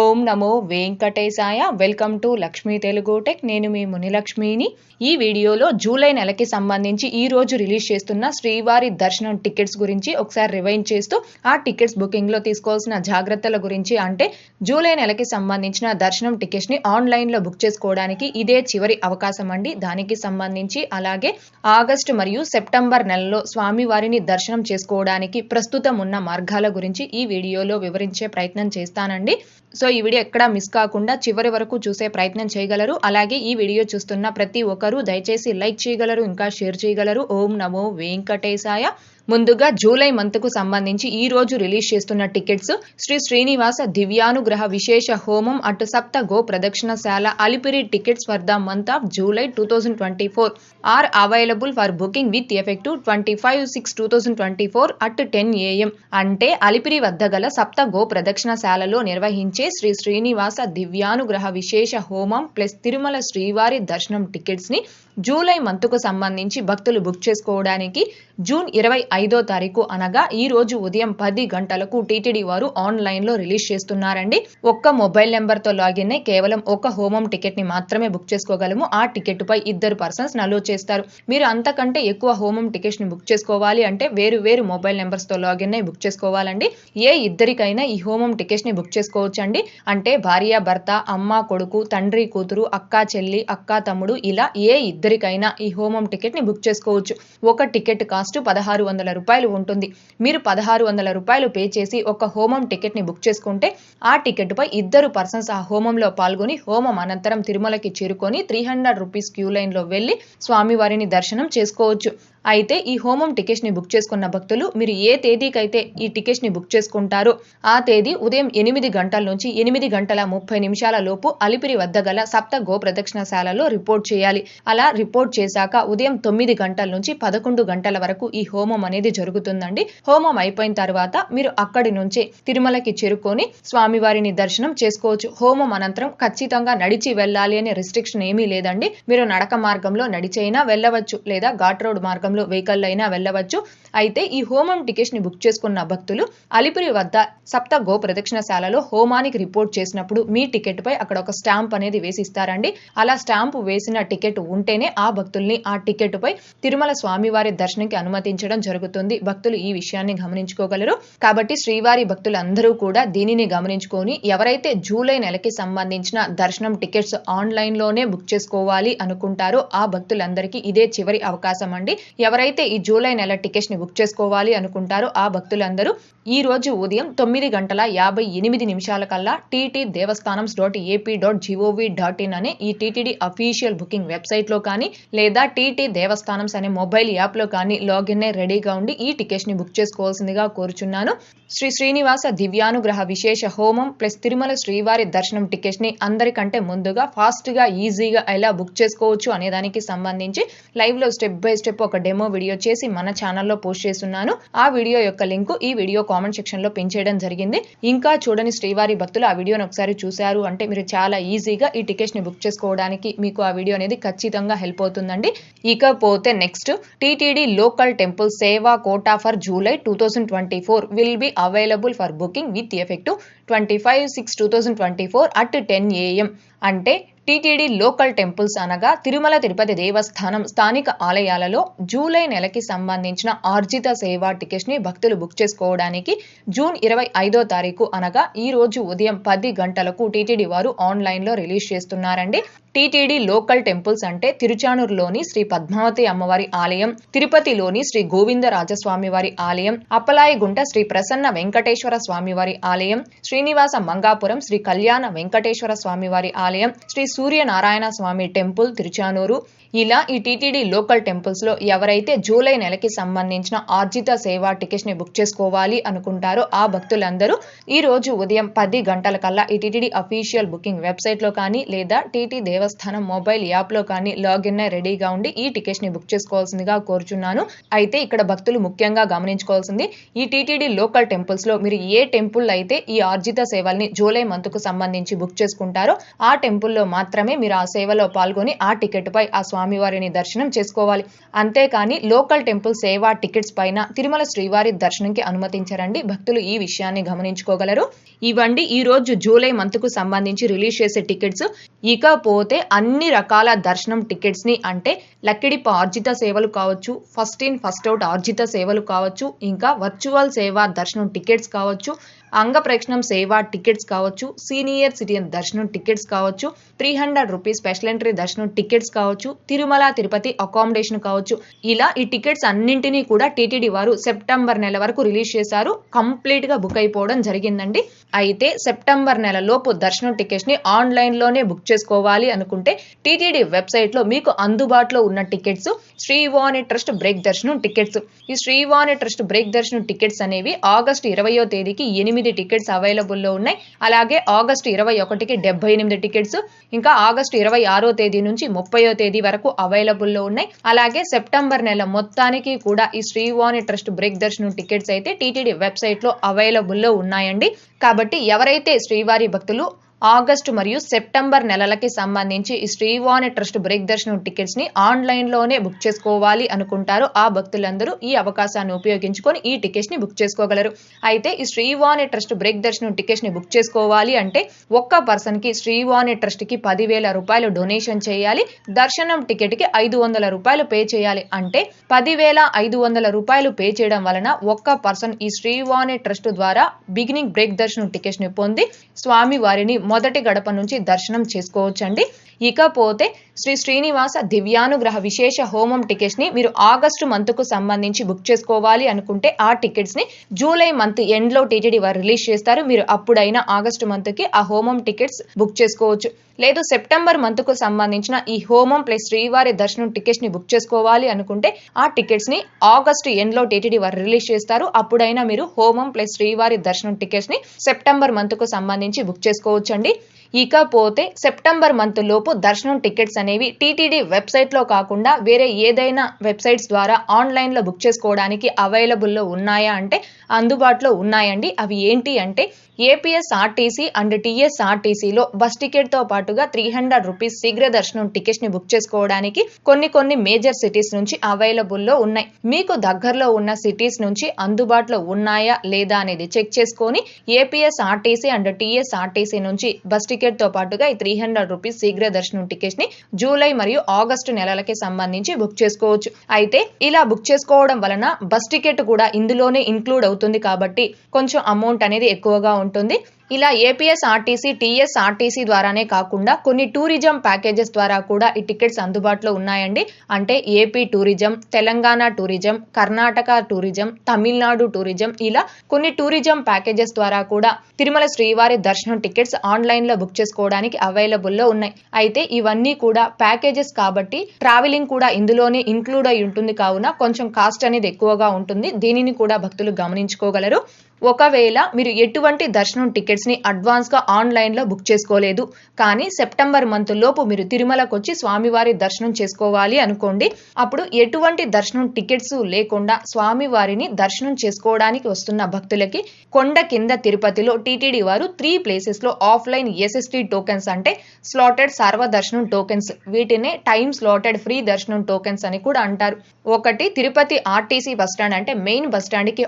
ఓం నమో వెంకటేశాయ. Welcome to Lakshmi Telugu tech. నేను మీ మునిలక్ష్మిని. ఈ వీడియోలో జూలై నెలకి సంబంధించి ఈ రోజు రిలీజ్ చేస్తున్న శ్రీవారి దర్శనం టికెట్స్ గురించి ఒకసారి రివైండ్ చేస్తూ ఆ టికెట్స్ బుకింగ్లో తీసుకోవాల్సిన జాగ్రత్తల గురించి అంటే జూలై నెలకి సంబంధించిన దర్శనం టికెట్స్ని ఆన్లైన్లో బుక్ చేసుకోవడానికి ఇదే చివరి అవకాశం అండి. దానికి సంబంధించి అలాగే ఆగస్టు మరియు సెప్టెంబర్ నెలలో స్వామివారిని దర్శనం చేసుకోవడానికి ప్రస్తుతం ఉన్న మార్గాల గురించి ఈ వీడియోలో వివరించే ప్రయత్నం చేస్తానండి. సో ఈ వీడియో ఎక్కడా మిస్ కాకుండా చివరి వరకు చూసే ప్రయత్నం చేయగలరు. అలాగే ఈ వీడియో చూస్తున్న ప్రతి ఒక్కరూ దయచేసి లైక్ చేయగలరు ఇంకా షేర్ చేయగలరు. ఓం నమో వెంకటేశాయ. ముందుగా జూలై మంత్కు సంబంధించి ఈ రోజు రిలీజ్ చేస్తున్న టికెట్స్ శ్రీ శ్రీనివాస దివ్యానుగ్రహ విశేష హోమం అటు సప్త గో ప్రదక్షిణశాల Alipiri tickets for the month of July two thousand twenty four. Are available for booking with effective twenty five six two thousand twenty four at ten AM. అంటే అలిపిరి వద్ద గల సప్త గో ప్రదక్షిణశాలలో నిర్వహించే శ్రీ శ్రీనివాస దివ్యానుగ్రహ విశేష హోమం ప్లస్ తిరుమల శ్రీవారి దర్శనం టికెట్స్ని జూలై మంత్కు సంబంధించి భక్తులు బుక్ చేసుకోవడానికి జూన్ ఇరవై ఐదో తారీఖు అనగా ఈ రోజు ఉదయం పది గంటలకు టీటీడీ వారు ఆన్లైన్లో రిలీజ్ చేస్తున్నారండి. ఒక్క మొబైల్ నెంబర్తో లాగిన్ అయి కేవలం ఒక హోమం టికెట్ని మాత్రమే బుక్ చేసుకోగలము. ఆ టికెట్ పై ఇద్దరు పర్సన్స్ నలో చేస్తారు. మీరు అంతకంటే ఎక్కువ హోమం టికెట్స్ని బుక్ చేసుకోవాలి అంటే వేరు వేరు మొబైల్ నెంబర్స్తో లాగిన్ అయి బుక్ చేసుకోవాలండి. ఏ ఇద్దరికైనా ఈ హోమం టికెట్స్ని బుక్ చేసుకోవచ్చండి. అంటే భార్య భర్త అమ్మ కొడుకు తండ్రి కూతురు అక్క చెల్లి అక్క తమ్ముడు ఇలా ఏ ఇద్దరికైనా ఈ హోమం టికెట్ని బుక్ చేసుకోవచ్చు. ఒక టికెట్ కాస్ట్ పదహారు వందల రూపాయలు ఉంటుంది. మీరు పదహారు వందల రూపాయలు పే చేసి ఒక హోమం టికెట్ని బుక్ చేసుకుంటే ఆ టికెట్ పై ఇద్దరు పర్సన్స్ ఆ హోమంలో పాల్గొని హోమం అనంతరం తిరుమలకి చేరుకొని త్రీ హండ్రెడ్ రూపీస్ క్యూ లైన్లో వెళ్ళి స్వామివారిని దర్శనం చేసుకోవచ్చు. అయితే ఈ హోమం టికెట్స్ని బుక్ చేసుకున్న భక్తులు మీరు ఏ తేదీకైతే ఈ టికెట్స్ని బుక్ చేసుకుంటారో ఆ తేదీ ఉదయం ఎనిమిది గంటల నుంచి ఎనిమిది గంటల ముప్పై నిమిషాల లోపు అలిపిరి వద్ద గల సప్త గో ప్రదక్షిణశాలలో రిపోర్ట్ చేయాలి. అలా రిపోర్ట్ చేశాక ఉదయం తొమ్మిది గంటల నుంచి పదకొండు గంటల వరకు ఈ హోమం అనేది జరుగుతుందండి. హోమం అయిపోయిన తర్వాత మీరు అక్కడి నుంచే తిరుమలకి చేరుకొని స్వామివారిని దర్శనం చేసుకోవచ్చు. హోమం అనంతరం ఖచ్చితంగా నడిచి వెళ్ళాలి అనే రిస్ట్రిక్షన్ ఏమీ లేదండి. మీరు నడక మార్గంలో నడిచైనా వెళ్ళవచ్చు లేదా ఘాట్ రోడ్ మార్గం మార్గంలో వెహికల్ అయినా వెళ్ళవచ్చు. అయితే ఈ హోమం టికెట్ని బుక్ చేసుకున్న భక్తులు అలిపిరి వద్ద సప్త గో ప్రదక్షిణశాలలో హోమానికి రిపోర్ట్ చేసినప్పుడు మీ టికెట్ పై అక్కడ ఒక స్టాంప్ అనేది వేసిస్తారండి. అలా స్టాంప్ వేసిన టికెట్ ఉంటేనే ఆ భక్తుల్ని ఆ టికెట్ పై తిరుమల స్వామివారి దర్శనంకి అనుమతించడం జరుగుతుంది. భక్తులు ఈ విషయాన్ని గమనించుకోగలరు. కాబట్టి శ్రీవారి భక్తులందరూ కూడా దీనిని గమనించుకొని ఎవరైతే జూలై నెలకి సంబంధించిన దర్శనం టికెట్స్ ఆన్లైన్లోనే బుక్ చేసుకోవాలి అనుకుంటారో ఆ భక్తులందరికీ ఇదే చివరి అవకాశం అండి. ఎవరైతే ఈ జూలై నెల టికెట్స్ని బుక్ చేసుకోవాలి అనుకుంటారో ఆ భక్తులందరూ ఈ రోజు ఉదయం తొమ్మిది గంటల యాభై ఎనిమిది నిమిషాల కల్లా TT Devasthanam dot AP dot GOV dot in అనే ఈ టీటీడీ అఫీషియల్ బుకింగ్ వెబ్సైట్లో కానీ లేదా టీటీ దేవస్థానమ్స్ అనే మొబైల్ యాప్లో కానీ లాగిన్ రెడీగా ఉండి ఈ టికెట్స్ని బుక్ చేసుకోవాల్సిందిగా కోరుచున్నాను. శ్రీ శ్రీనివాస దివ్యానుగ్రహ విశేష హోమం ప్లస్ తిరుమల శ్రీవారి దర్శనం టికెట్స్ని అందరికంటే ముందుగా ఫాస్ట్గా ఈజీగా ఎలా బుక్ చేసుకోవచ్చు అనేదానికి సంబంధించి లైవ్లో స్టెప్ బై స్టెప్ ఒక డెమో వీడియో చేసి మన ఛానల్లో పోస్ట్ చేస్తున్నాను. ఆ వీడియో యొక్క లింక్ ఈ వీడియో కామెంట్ సెక్షన్లో పిన్ చేయడం జరిగింది. ఇంకా చూడని శ్రీవారి భక్తులు ఆ వీడియోని ఒకసారి చూశారు అంటే మీరు చాలా ఈజీగా ఈ టికెట్స్ని బుక్ చేసుకోవడానికి మీకు ఆ వీడియో అనేది ఖచ్చితంగా హెల్ప్ అవుతుందండి. ఇకపోతే next TTD local temple seva quota for July two thousand twenty four will be available for booking with effective twenty five six two thousand twenty four at ten AM. అంటే TTD local temples అనగా తిరుమల తిరుపతి దేవస్థానం స్థానిక ఆలయాలలో July నెలకి సంబంధించిన ఆర్జిత సేవా టికెట్స్ని భక్తులు book చేసుకోవడానికి జూన్ ఇరవై ఐదో తారీఖు అనగా ఈ రోజు ఉదయం పది గంటలకు టీటీడీ వారు ఆన్లైన్లో రిలీజ్ చేస్తున్నారండి. టీటీడీ లోకల్ టెంపుల్స్ అంటే తిరుచానూరులోని శ్రీ పద్మావతి అమ్మవారి ఆలయం తిరుపతిలోని శ్రీ గోవిందరాజస్వామి వారి ఆలయం అప్పలాయగుంట శ్రీ ప్రసన్న వెంకటేశ్వర స్వామివారి ఆలయం శ్రీనివాస మంగాపురం శ్రీ కళ్యాణ వెంకటేశ్వర స్వామివారి ఆలయం శ్రీ సూర్యనారాయణ స్వామి టెంపుల్ తిరుచానూరు. ఇలా ఈ టీటీడీ లోకల్ టెంపుల్స్లో ఎవరైతే జూలై నెలకి సంబంధించిన ఆర్జిత సేవా టికెట్స్ని బుక్ చేసుకోవాలి అనుకుంటారో ఆ భక్తులందరూ ఈ రోజు ఉదయం పది గంటల కల్లా ఈ టీటీడీ అఫీషియల్ బుకింగ్ వెబ్సైట్లో కానీ లేదా టీటీ దేవ దేవస్థానం మొబైల్ యాప్లో కానీ లాగిన్ అయి రెడీగా ఉండి ఈ టికెట్స్ని బుక్ చేసుకోవాల్సిందిగా కోరుచున్నాను. అయితే ఇక్కడ భక్తులు ముఖ్యంగా గమనించుకోవాల్సింది ఈ టీటీడీ లోకల్ టెంపుల్స్లో మీరు ఏ టెంపుల్ అయితే ఈ ఆర్జిత సేవల్ని జూలై మంత్కు సంబంధించి బుక్ చేసుకుంటారో ఆ టెంపుల్లో మాత్రమే మీరు ఆ సేవలో పాల్గొని ఆ టికెట్ పై ఆ స్వామివారిని దర్శనం చేసుకోవాలి. అంతేకాని లోకల్ టెంపుల్ సేవా టికెట్స్ పైన తిరుమల శ్రీవారి దర్శనంకి అనుమతించరండి. భక్తులు ఈ విషయాన్ని గమనించుకోగలరు. ఇవ్వండి ఈ రోజు జూలై మంత్కు సంబంధించి రిలీజ్ చేసే టికెట్స్. ఇకపోతే అన్ని రకాల దర్శనం టికెట్స్ని అంటే లక్కిడిప ఆర్జిత సేవలు కావచ్చు ఫస్ట్ ఇన్ ఫస్ట్ అవుట్ ఆర్జిత సేవలు కావచ్చు ఇంకా వర్చువల్ సేవ దర్శనం టికెట్స్ కావచ్చు అంగ ప్రక్షణం సేవా టికెట్స్ కావచ్చు సీనియర్ సిటిజన్ దర్శనం టికెట్స్ కావచ్చు three hundred rupees special entry darshanam tickets కావచ్చు తిరుమల తిరుపతి అకామిడేషన్ కావచ్చు. ఇలా ఈ టికెట్స్ అన్నింటినీ కూడా టీటీడీ వారు సెప్టెంబర్ నెల వరకు రిలీజ్ చేశారు. కంప్లీట్గా బుక్ అయిపోవడం జరిగిందండి. అయితే సెప్టెంబర్ నెల లోపు దర్శనం టికెట్స్ని ఆన్లైన్లోనే బుక్ చేసుకోవాలి అనుకుంటే టీటీడీ వెబ్సైట్లో మీకు అందుబాటులో ఉన్న tickets Srivani trust break darshanam tickets ఈ Srivani trust break darshanam tickets అనేవి ఆగస్టు ఇరవయో తేదీకి ఎనిమిది టికెట్స్ అవైలబుల్లో ఉన్నాయి. అలాగే ఆగస్టు ఇరవై ఒకటికి డెబ్బై ఎనిమిది టికెట్స్ ఇంకా ఆగస్టు ఇరవై ఆరో తేదీ నుంచి ముప్పయో తేదీ వరకు అవైలబుల్లో ఉన్నాయి. అలాగే సెప్టెంబర్ నెల మొత్తానికి కూడా ఈ Srivani trust break darshanam tickets అయితే టీటీడీ వెబ్సైట్లో అవైలబుల్లో ఉన్నాయండి. కాబట్టి ఎవరైతే శ్రీవారి భక్తులు ఆగస్టు మరియు సెప్టెంబర్ నెలలకి సంబంధించి ఈ శ్రీవాణి ట్రస్ట్ బ్రేక్ దర్శనం టికెట్స్ని ఆన్లైన్లోనే బుక్ చేసుకోవాలి అనుకుంటారు. ఆ భక్తులందరూ ఈ అవకాశాన్ని ఉపయోగించుకొని ఈ టికెట్స్ని బుక్ చేసుకోగలరు. అయితే ఈ Srivani trust break darshanam టికెట్స్ని book చేసుకోవాలి అంటే ఒక్క పర్సన్కి శ్రీవాణి ట్రస్ట్కి పదివేల రూపాయలు డొనేషన్ చేయాలి. దర్శనం టికెట్కి ఐదు వందల రూపాయలు పే చేయాలి అంటే పదివేల ఐదు వందల రూపాయలు పే చేయడం వలన ఒక్క పర్సన్ ఈ శ్రీవాణి ట్రస్ట్ ద్వారా బిగినింగ్ బ్రేక్ దర్శనం టికెట్స్ని పొంది స్వామి వారిని మొదటి గడప నుంచి దర్శనం చేసుకోవచ్చండి. ఇకపోతే శ్రీ శ్రీనివాస దివ్యానుగ్రహ విశేష హోమం టికెట్స్ని మీరు ఆగస్టు మంత్కు సంబంధించి బుక్ చేసుకోవాలి అనుకుంటే ఆ టికెట్స్ని జూలై మంత్ ఎండ్లో టీటీడీ వారు రిలీజ్ చేస్తారు. మీరు అప్పుడైనా ఆగస్టు మంత్కి ఆ హోమం టికెట్స్ బుక్ చేసుకోవచ్చు. లేదు సెప్టెంబర్ మంత్కు సంబంధించిన ఈ హోమం ప్లస్ శ్రీవారి దర్శనం టికెట్స్ని బుక్ చేసుకోవాలి అనుకుంటే ఆ టికెట్స్ని ఆగస్టు ఎండ్లో టీటీడీ వారు రిలీజ్ చేస్తారు. అప్పుడైనా మీరు హోమం ప్లస్ శ్రీవారి దర్శనం టికెట్స్ని సెప్టెంబర్ మంత్కు సంబంధించి బుక్ చేసుకోవచ్చండి. ఇకపోతే సెప్టెంబర్ మంత్ లోపు దర్శనం టికెట్స్ అనేవి టీటీడీ వెబ్సైట్లో కాకుండా వేరే ఏదైనా వెబ్సైట్స్ ద్వారా ఆన్లైన్లో బుక్ చేసుకోవడానికి అవైలబుల్లో ఉన్నాయా అంటే అందుబాటులో ఉన్నాయండి. అవి ఏంటి అంటే ఏపీఎస్ఆర్టీసీ అండ్ టీఎస్ఆర్టీసీలో బస్ టికెట్తో పాటుగా త్రీ హండ్రెడ్ రూపీస్ శీఘ్ర దర్శనం టికెట్స్ని బుక్ చేసుకోవడానికి కొన్ని కొన్ని మేజర్ సిటీస్ నుంచి అవైలబుల్లో ఉన్నాయి. మీకు దగ్గరలో ఉన్న సిటీస్ నుంచి అందుబాటులో ఉన్నాయా లేదా అనేది చెక్ చేసుకొని ఏపీఎస్ఆర్టీసీ అండ్ టీఎస్ఆర్టీసీ నుంచి బస్ టికెట్తో పాటుగా ఈ త్రీ హండ్రెడ్ రూపీస్ శీఘ్ర దర్శనం టికెట్స్ని జూలై మరియు ఆగస్టు నెలలకి సంబంధించి బుక్ చేసుకోవచ్చు. అయితే ఇలా బుక్ చేసుకోవడం వలన బస్ టికెట్ కూడా ఇందులోనే ఇంక్లూడ్ అవుతుంది. కాబట్టి కొంచెం అమౌంట్ అనేది ఎక్కువగా ఉంటుంది. ఇలా ఏపీఎస్ఆర్టీసీ టీఎస్ఆర్టీసీ ద్వారానే కాకుండా కొన్ని టూరిజం ప్యాకేజెస్ ద్వారా కూడా ఈ టికెట్స్ అందుబాటులో ఉన్నాయండి. అంటే AP tourism Telangana tourism Karnataka tourism Tamil Nadu tourism ఇలా కొన్ని టూరిజం ప్యాకేజెస్ ద్వారా కూడా తిరుమల శ్రీవారి దర్శనం టికెట్స్ ఆన్లైన్లో బుక్ చేసుకోవడానికి అవైలబుల్లో ఉన్నాయి. అయితే ఇవన్నీ కూడా ప్యాకేజెస్ కాబట్టి ట్రావెలింగ్ కూడా ఇందులోనే ఇంక్లూడ్ అయి ఉంటుంది. కావున కొంచెం కాస్ట్ అనేది ఎక్కువగా ఉంటుంది. దీనిని కూడా భక్తులు గమనించుకోగలరు. ఒకవేళ మీరు ఎటువంటి దర్శనం టికెట్స్ని అడ్వాన్స్గా ఆన్లైన్లో బుక్ చేసుకోలేదు కానీ సెప్టెంబర్ మంత్ లోపు మీరు తిరుమలకు వచ్చి స్వామివారి దర్శనం చేసుకోవాలి అనుకోండి అప్పుడు ఎటువంటి దర్శనం టికెట్స్ లేకుండా స్వామివారిని దర్శనం చేసుకోవడానికి వస్తున్న భక్తులకి కొండ కింద తిరుపతిలో టీటీడీ వారు త్రీ ప్లేసెస్లో ఆఫ్లైన్ ఎస్ఎస్టీ టోకెన్స్ అంటే స్లాటెడ్ సర్వదర్శనం టోకెన్స్ వీటినే time slotted free darshanam tokens అని కూడా అంటారు. ఒకటి తిరుపతి ఆర్టీసీ బస్టాండ్ అంటే మెయిన్ బస్టాండ్కి కి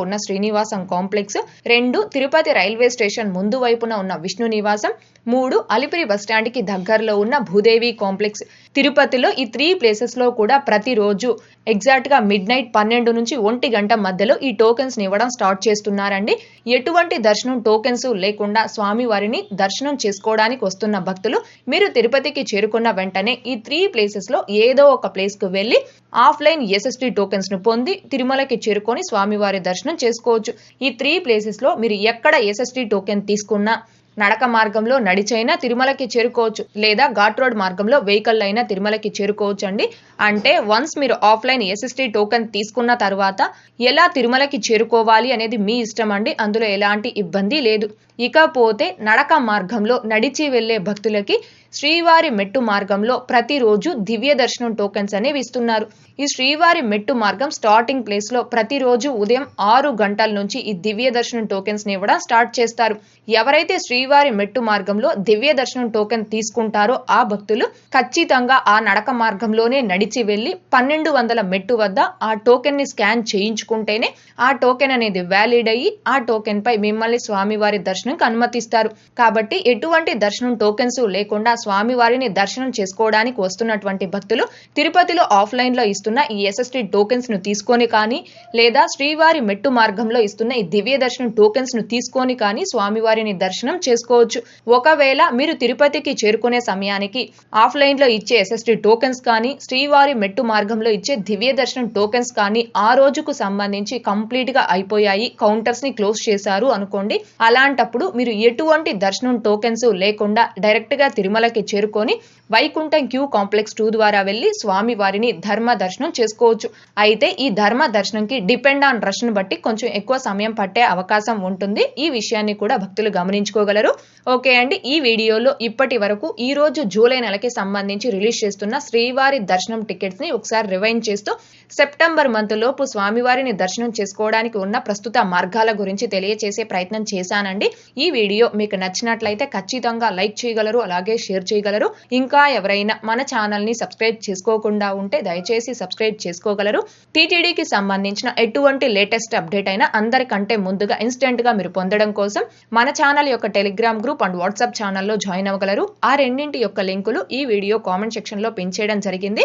ఉన్న శ్రీనివాసం కాంప్లెక్స్ రెండు తిరుపతి రైల్వే స్టేషన్ ముందు వైపున ఉన్న విష్ణు నివాసం మూడు అలిపిరి బస్టాండ్కి దగ్గరలో ఉన్న భూదేవి కాంప్లెక్స్. తిరుపతిలో ఈ త్రీ ప్లేసెస్లో కూడా ప్రతిరోజు ఎగ్జాక్ట్గా మిడ్ నైట్ పన్నెండు నుంచి ఒంటి గంట మధ్యలో ఈ టోకెన్స్ని ఇవ్వడం స్టార్ట్ చేస్తున్నారండి. ఎటువంటి దర్శనం టోకెన్స్ లేకుండా స్వామి వారిని దర్శనం చేసుకోవడానికి వస్తున్న భక్తులు మీరు తిరుపతికి చేరుకున్న వెంటనే ఈ త్రీ ప్లేసెస్లో ఏదో ఒక ప్లేస్కు వెళ్ళి ఆఫ్లైన్ ఎస్ఎస్టీ టోకెన్స్ను పొంది తిరుమలకి చేరుకొని స్వామివారి దర్శనం చేసుకోవచ్చు. ఈ త్రీ ప్లేసెస్లో మీరు ఎక్కడ ఎస్ఎస్టీ టోకెన్ తీసుకున్నా నడక మార్గంలో నడిచైనా తిరుమలకి చేరుకోవచ్చు లేదా ఘాట్ రోడ్ మార్గంలో వెహికల్ అయినా తిరుమలకి చేరుకోవచ్చు అండి. అంటే వన్స్ మీరు ఆఫ్లైన్ ఎస్ఎస్టీ టోకెన్ తీసుకున్న తర్వాత ఎలా తిరుమలకి చేరుకోవాలి అనేది మీ ఇష్టం అండి. అందులో ఎలాంటి ఇబ్బంది లేదు. ఇకపోతే నడక మార్గంలో నడిచి వెళ్ళే భక్తులకి శ్రీవారి మెట్టు మార్గంలో ప్రతిరోజు దివ్య దర్శనం టోకెన్స్ అనేవి ఇస్తున్నారు. ఈ శ్రీవారి మెట్టు మార్గం స్టార్టింగ్ ప్లేస్లో ప్రతిరోజు ఉదయం ఆరు గంటల నుంచి ఈ దివ్య దర్శనం టోకెన్స్ని ఇవ్వడం స్టార్ట్ చేస్తారు. ఎవరైతే శ్రీవారి మెట్టు మార్గంలో దివ్య దర్శనం టోకెన్ తీసుకుంటారో ఆ భక్తులు ఖచ్చితంగా ఆ నడక మార్గంలోనే నడిచి వెళ్ళి పన్నెండు వందల మెట్టు వద్ద ఆ టోకెన్ని స్కాన్ చేయించుకుంటేనే ఆ టోకెన్ అనేది వ్యాలిడ్ అయ్యి ఆ టోకెన్ పై మిమ్మల్ని స్వామివారి దర్శనంకి అనుమతిస్తారు. కాబట్టి ఎటువంటి దర్శనం టోకెన్స్ లేకుండా స్వామివారిని దర్శనం చేసుకోవడానికి వస్తున్నటువంటి భక్తులు తిరుపతిలో ఆఫ్లైన్లో ఇస్తున్న ఈ ఎస్ఎస్టీ టోకెన్స్ను తీసుకొని కానీ లేదా శ్రీవారి మెట్టు మార్గంలో ఇస్తున్న ఈ దివ్య దర్శనం టోకెన్స్ను తీసుకొని కానీ స్వామివారి స్వామివారిని దర్శనం చేసుకోవచ్చు. ఒకవేళ మీరు తిరుపతికి చేరుకునే సమయానికి ఆఫ్లైన్లో ఇచ్చే ఎస్ఎస్టీ టోకెన్స్ కానీ శ్రీవారి మెట్టు మార్గంలో ఇచ్చే దివ్య దర్శనం టోకెన్స్ కానీ ఆ రోజుకు సంబంధించి కంప్లీట్గా అయిపోయాయి. కౌంటర్స్ని క్లోజ్ చేశారు అనుకోండి. అలాంటప్పుడు మీరు ఎటువంటి దర్శనం టోకెన్స్ లేకుండా డైరెక్ట్గా తిరుమలకి చేరుకొని వైకుంఠం క్యూ కాంప్లెక్స్ టూ ద్వారా వెళ్ళి స్వామి వారిని ధర్మ దర్శనం చేసుకోవచ్చు. అయితే ఈ ధర్మ దర్శనంకి డిపెండ్ ఆన్ రష్ను బట్టి కొంచెం ఎక్కువ సమయం పట్టే అవకాశం ఉంటుంది. ఈ విషయాన్ని కూడా భక్తులు గమనించుకోగలరు. ఓకే అండి ఈ వీడియోలో ఇప్పటి వరకు ఈ రోజు జూలై నెలకి సంబంధించి రిలీజ్ చేస్తున్న శ్రీవారి దర్శనం టికెట్స్ని ఒకసారి రివైండ్ చేస్తూ సెప్టెంబర్ మంత్ లోపు స్వామివారిని దర్శనం చేసుకోవడానికి ఉన్న ప్రస్తుత మార్గాల గురించి తెలియచేసే ప్రయత్నం చేశానండి. ఈ వీడియో మీకు నచ్చినట్లయితే ఖచ్చితంగా లైక్ చేయగలరు అలాగే షేర్ చేయగలరు. ఇంకా ఎవరైనా మన ఛానల్ని సబ్స్క్రైబ్ చేసుకోకుండా ఉంటే దయచేసి సబ్స్క్రైబ్ చేసుకోగలరు. టీటీడీకి సంబంధించిన ఎటువంటి లేటెస్ట్ అప్డేట్ అయినా అందరికంటే ముందుగా ఇన్స్టెంట్గా మీరు పొందడం కోసం మన ఛానల్ యొక్క టెలిగ్రామ్ గ్రూప్ అండ్ వాట్సాప్ ఛానల్లో జాయిన్ అవ్వగలరు. ఆ రెండింటి యొక్క లింకులు ఈ వీడియో కామెంట్ సెక్షన్లో పెంచేయడం పిన్ చేయడం జరిగింది.